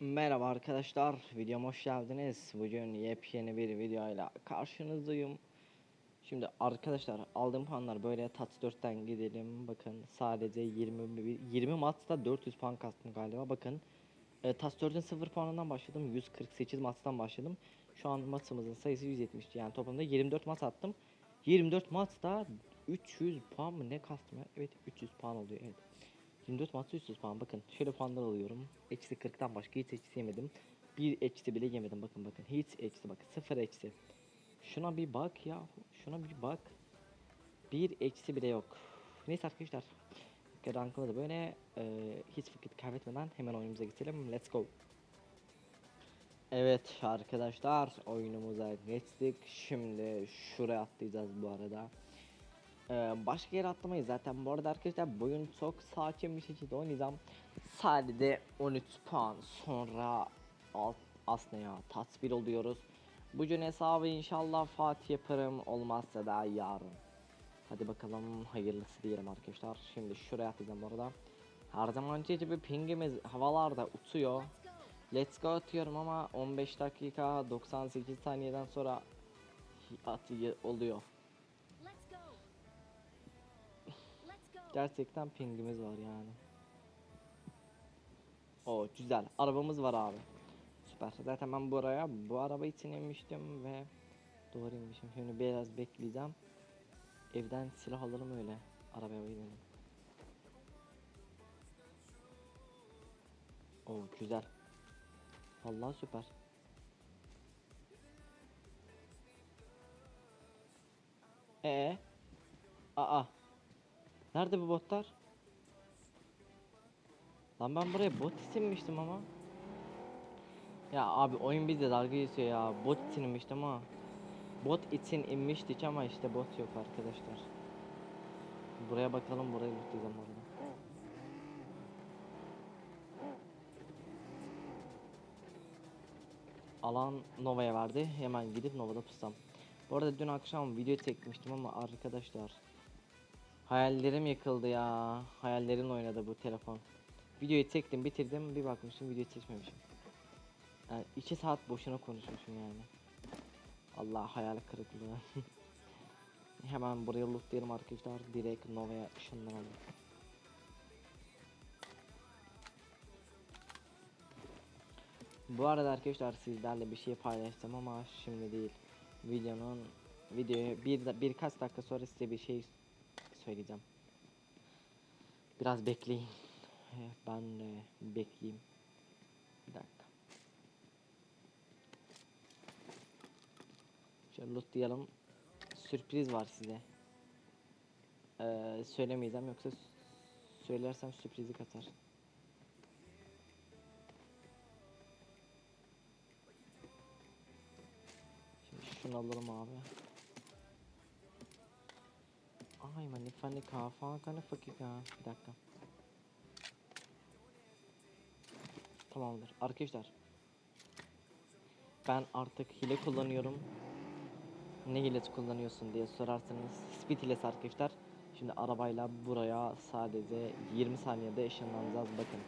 Merhaba arkadaşlar, videoma hoş geldiniz. Bugün yepyeni bir videoyla karşınızdayım. Şimdi arkadaşlar aldığım puanlar böyle Tats 4'ten gidelim. Bakın sadece 20 20 maçta 400 puan kastım galiba. Bakın e, Tats 4'ün 0 puanından başladım. 148 maçtan başladım. Şu an maçımızın sayısı 170. Yani toplamda 24 maç attım. 24 maçta 300 puan mı ne kastım ya? Evet 300 puan oluyor evet. 24 maçta 300 puan bakın şöyle puanlar alıyorum. Eksi 40'tan başka hiç eksi yemedim. Bir eksi bile yemedim bakın bakın hiç eksi bak sıfır eksi. Şuna bir bak ya şuna bir bak. Bir eksi bile yok. Neyse arkadaşlar. Rankımı da böyle e, hiç vakit kaybetmeden hemen oyunumuza geçelim. Let's go. Evet arkadaşlar oyunumuza geçtik. Şimdi şuraya atlayacağız bu arada. Ee, başka yere atlamayız zaten bu arada arkadaşlar bugün çok sakin bir şekilde oynayacağım. Sadece 13 puan sonra alt aslında ya tasvir oluyoruz. Bugün hesabı inşallah Fatih yaparım olmazsa da yarın. Hadi bakalım hayırlısı diyelim arkadaşlar. Şimdi şuraya atacağım bu arada. Her zamanki gibi pingimiz havalarda uçuyor. Let's go atıyorum ama 15 dakika 98 saniyeden sonra at oluyor. Gerçekten pingimiz var yani. O güzel. Arabamız var abi. Süper. Zaten ben buraya bu araba için inmiştim ve doğru inmişim. Şimdi biraz bekleyeceğim. Evden silah alırım öyle. Arabaya binelim. O güzel. Vallahi süper. Ee? Aa. Nerede bu botlar? Lan ben buraya bot isinmiştim ama. Ya abi oyun bizde dalga geçiyor ya. Bot için inmiştim ama. Bot için inmiştik ama işte bot yok arkadaşlar. Buraya bakalım burayı lootlayacağım orada. Alan Nova'ya verdi. Hemen gidip Nova'da tutsam. Bu arada dün akşam video çekmiştim ama arkadaşlar Hayallerim yıkıldı ya. Hayallerin oynadı bu telefon. Videoyu çektim, bitirdim. Bir bakmışım video çekmemişim. Yani iki saat boşuna konuşmuşum yani. Allah hayal kırıklığı. Hemen buraya lootlayalım arkadaşlar. Direkt Nova'ya ışınlanalım. Bu arada arkadaşlar sizlerle bir şey paylaştım ama şimdi değil. Videonun videoyu bir birkaç dakika sonra size bir şey söyleyeceğim. Biraz bekleyin. Ben de bekleyeyim. Bir dakika. Şöyle lootlayalım. Sürpriz var size. Ee, söylemeyeceğim yoksa söylersem sürprizi katar. Şimdi şunu alalım abi. Ay man ifade kafa kana fakika. Bir dakika. Tamamdır. Arkadaşlar. Ben artık hile kullanıyorum. Ne hilesi kullanıyorsun diye sorarsanız speed hilesi arkadaşlar. Şimdi arabayla buraya sadece 20 saniyede ışınlanacağız bakın.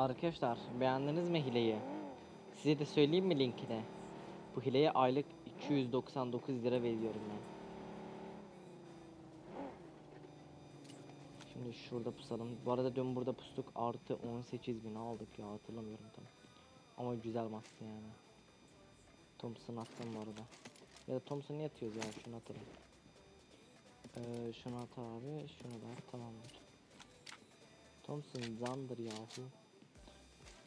Arkadaşlar beğendiniz mi hileyi? Size de söyleyeyim mi linkini? Bu hileye aylık 299 lira veriyorum ben. Şimdi şurada pusalım. Bu arada dün burada pustuk artı 18 bin aldık ya hatırlamıyorum tam. Ama güzel maçtı yani. Thompson attım bu arada. Ya da Thompson niye atıyoruz ya şunu atalım. Ee, şunu at abi şunu da at tamamdır. Thompson zandır yahu.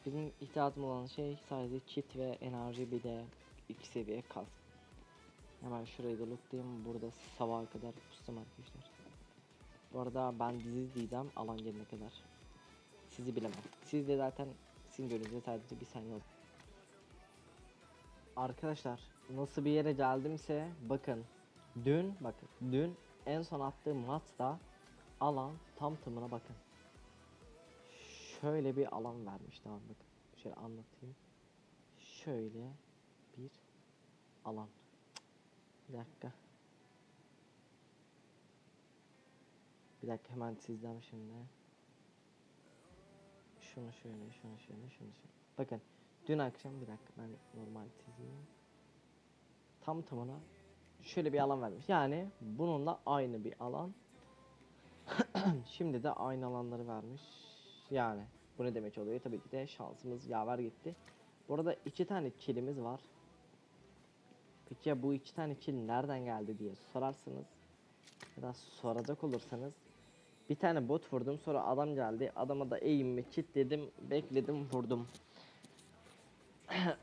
Bizim ihtiyacımız olan şey sadece kit ve enerji bir de iki seviye kask. Hemen şurayı da lootlayayım. Burada sabaha kadar pustum arkadaşlar. Bu arada ben dizi izleyeceğim alan gelene kadar. Sizi bilemem. Siz de zaten sizin gönlünüzde sadece bir saniye oldu. Arkadaşlar nasıl bir yere geldimse bakın. Dün bakın dün en son attığım maçta alan tam tamına bakın. Şöyle bir alan vermiş tamam bakın. Şöyle anlatayım. Şöyle bir alan. Bir dakika. Bir dakika hemen çizeceğim şimdi. Şunu şöyle, şunu şöyle, şunu şöyle. Bakın dün akşam bir dakika ben normal çizeyim. Tam tamına şöyle bir alan vermiş. Yani bununla aynı bir alan. Şimdi de aynı alanları vermiş. Yani bu ne demek oluyor? Tabii ki de şansımız yaver gitti. Bu arada iki tane kilimiz var. Peki ya bu iki tane kil nereden geldi diye sorarsınız. Ya da soracak olursanız. Bir tane bot vurdum sonra adam geldi. Adama da eğimimi kilitledim. Bekledim vurdum.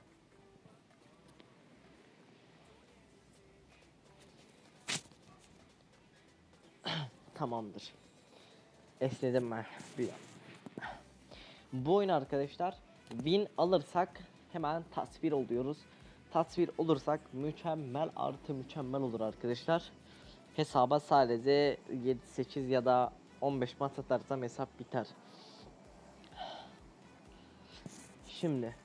Tamamdır. Esnedim ben. Bir Bu oyun arkadaşlar win alırsak hemen tasvir oluyoruz. Tasvir olursak mükemmel artı mükemmel olur arkadaşlar. Hesaba sadece 7-8 ya da 15 maç atarsam hesap biter. Şimdi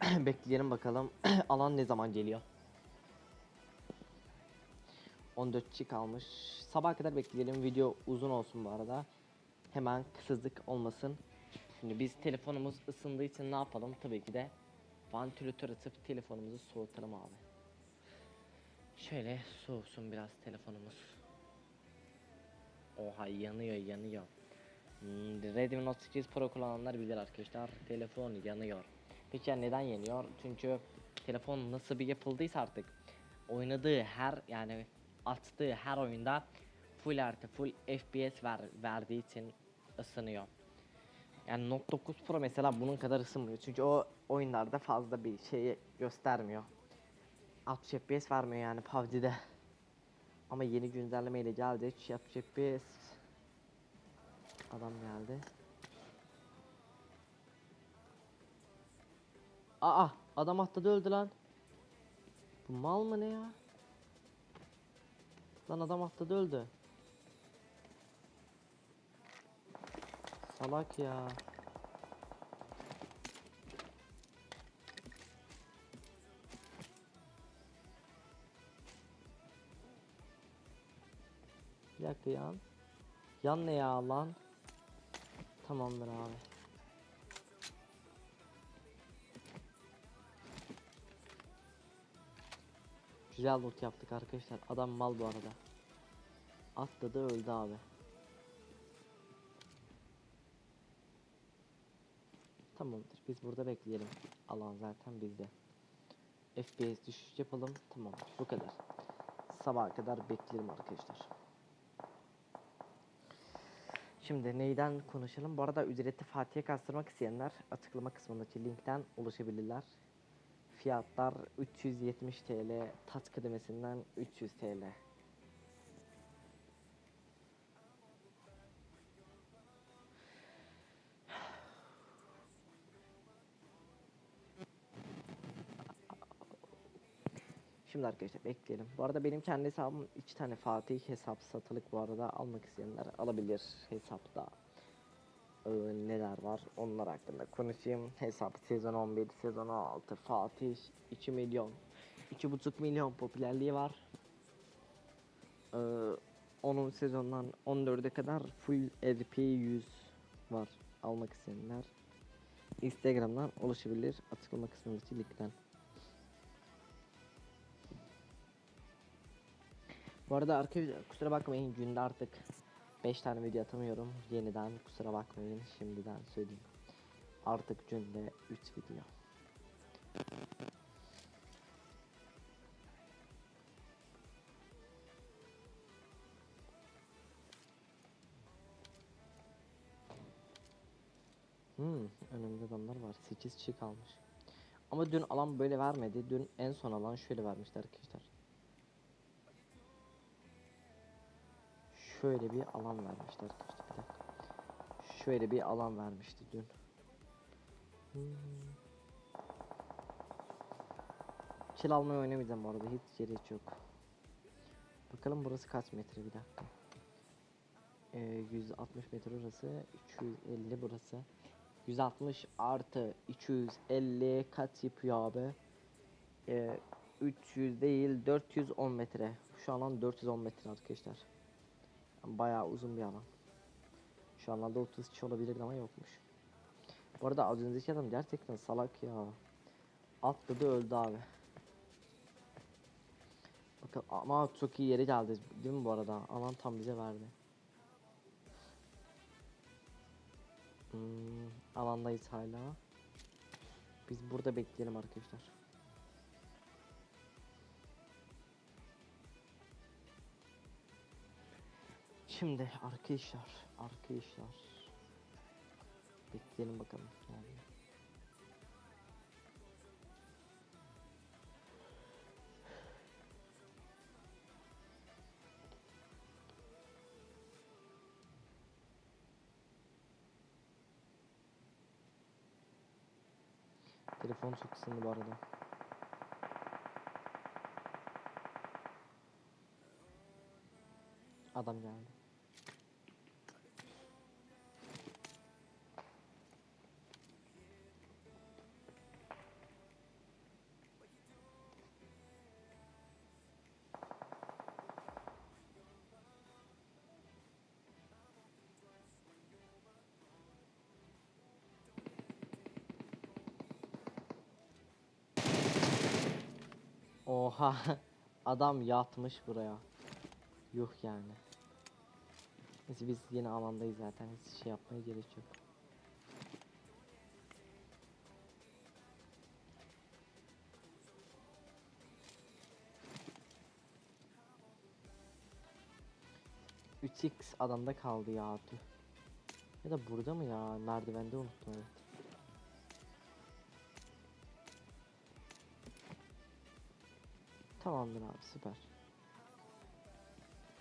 bekleyelim bakalım alan ne zaman geliyor. 14 kişi kalmış. Sabah kadar bekleyelim. Video uzun olsun bu arada. Hemen kısızlık olmasın. Şimdi biz telefonumuz ısındığı için ne yapalım? Tabii ki de vantilatör atıp telefonumuzu soğutalım abi. Şöyle soğusun biraz telefonumuz. Oha yanıyor yanıyor. Hmm, Redmi Note 8 Pro kullananlar bilir arkadaşlar. Telefon yanıyor. Peki ya neden yanıyor? Çünkü telefon nasıl bir yapıldıysa artık oynadığı her yani attığı her oyunda full artı full FPS ver, verdiği için ısınıyor. Yani Note 9 Pro mesela bunun kadar ısınmıyor. Çünkü o oyunlarda fazla bir şey göstermiyor. 60 FPS vermiyor yani PUBG'de. Ama yeni güncelleme ile geldi. 60 FPS Adam geldi. Aa adam atladı öldü lan. Bu mal mı ne ya? Lan adam atladı öldü. Salak ya. Bir yan. Yan ne ya lan? Tamamdır abi. Güzel loot yaptık arkadaşlar. Adam mal bu arada. Atladı öldü abi. Tamamdır. Biz burada bekleyelim. Alan zaten bizde. FPS düşüş yapalım. Tamamdır. Bu kadar. Sabaha kadar bekleyelim arkadaşlar. Şimdi neyden konuşalım? Bu arada ücreti Fatih'e kastırmak isteyenler açıklama kısmındaki linkten ulaşabilirler. Fiyatlar 370 TL, tat kademesinden 300 TL. Şimdi arkadaşlar bekleyelim. Bu arada benim kendi hesabım iki tane Fatih hesap satılık bu arada almak isteyenler alabilir hesapta. Ee, neler var onlar hakkında konuşayım. Hesap sezon 11, sezon 16 Fatih 2 milyon 2,5 milyon popülerliği var. Ee, onun sezondan 14'e kadar full RP 100 var almak isteyenler. Instagram'dan ulaşabilir açıklama kısmındaki linkten. Bu arada arkadaşlar kusura bakmayın günde artık 5 tane video atamıyorum. Yeniden kusura bakmayın şimdiden söyleyeyim. Artık günde 3 video. Hmm, önümde adamlar var. 8 kişi kalmış. Ama dün alan böyle vermedi. Dün en son alan şöyle vermişti arkadaşlar. Şöyle bir alan vermişti arkadaşlar. Bir. Şöyle bir alan vermişti dün. Hmm. Kill almayı oynamayacağım bu arada. Hiç gerek yok. Bakalım burası kaç metre bir dakika. Ee, 160 metre orası. 250 burası. 160 artı 250 kaç yapıyor abi? Ee, 300 değil 410 metre. Şu alan 410 metre arkadaşlar. Bayağı uzun bir alan. Şu anlarda 30 kişi olabilirdi ama yokmuş. Bu arada az önceki adam gerçekten salak ya. Atladı öldü abi. Bakın ama çok iyi yere geldi değil mi bu arada? Alan tam bize verdi. Hmm, alandayız hala. Biz burada bekleyelim arkadaşlar. Şimdi arkadaşlar, arkadaşlar. Bekleyelim bakalım. Yani. Telefon çok ısındı bu arada. Adam geldi. Oha adam yatmış buraya. Yuh yani. Neyse biz yine alandayız zaten hiç şey yapmaya gerek yok. X adamda kaldı ya. Ya da burada mı ya? Merdivende unuttum evet. Tamamdır abi süper.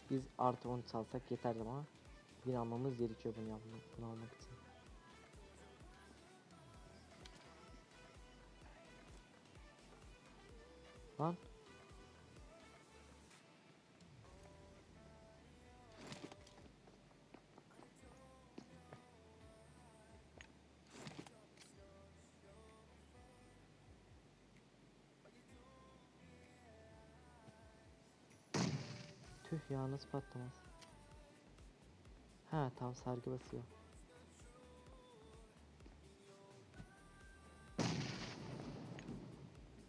Biz artı 10 çalsak yeter ama bir almamız gerekiyor bunu yapmak, bunu almak için. Lan tüh ya nasıl patlamaz? Ha tam sargı basıyor.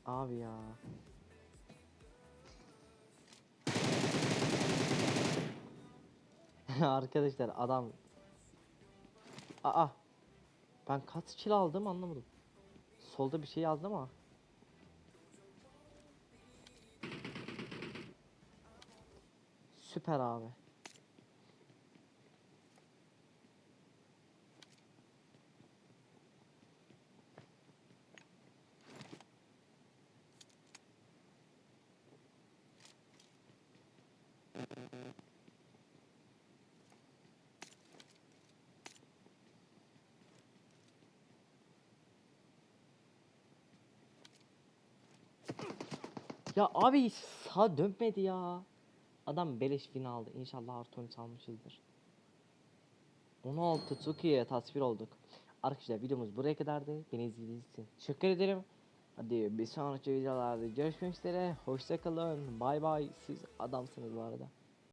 Abi ya. Arkadaşlar adam Aa Ben kaç kill aldım anlamadım. Solda bir şey yazdı ama. Süper abi. Ya abi sağ dönmedi ya. Adam beleş win aldı. İnşallah artı 13 almışızdır. 16 çok tasvir olduk. Arkadaşlar videomuz buraya kadardı. Beni izlediğiniz için teşekkür ederim. Hadi bir sonraki videolarda görüşmek üzere. Hoşçakalın. Bay bay. Siz adamsınız bu arada.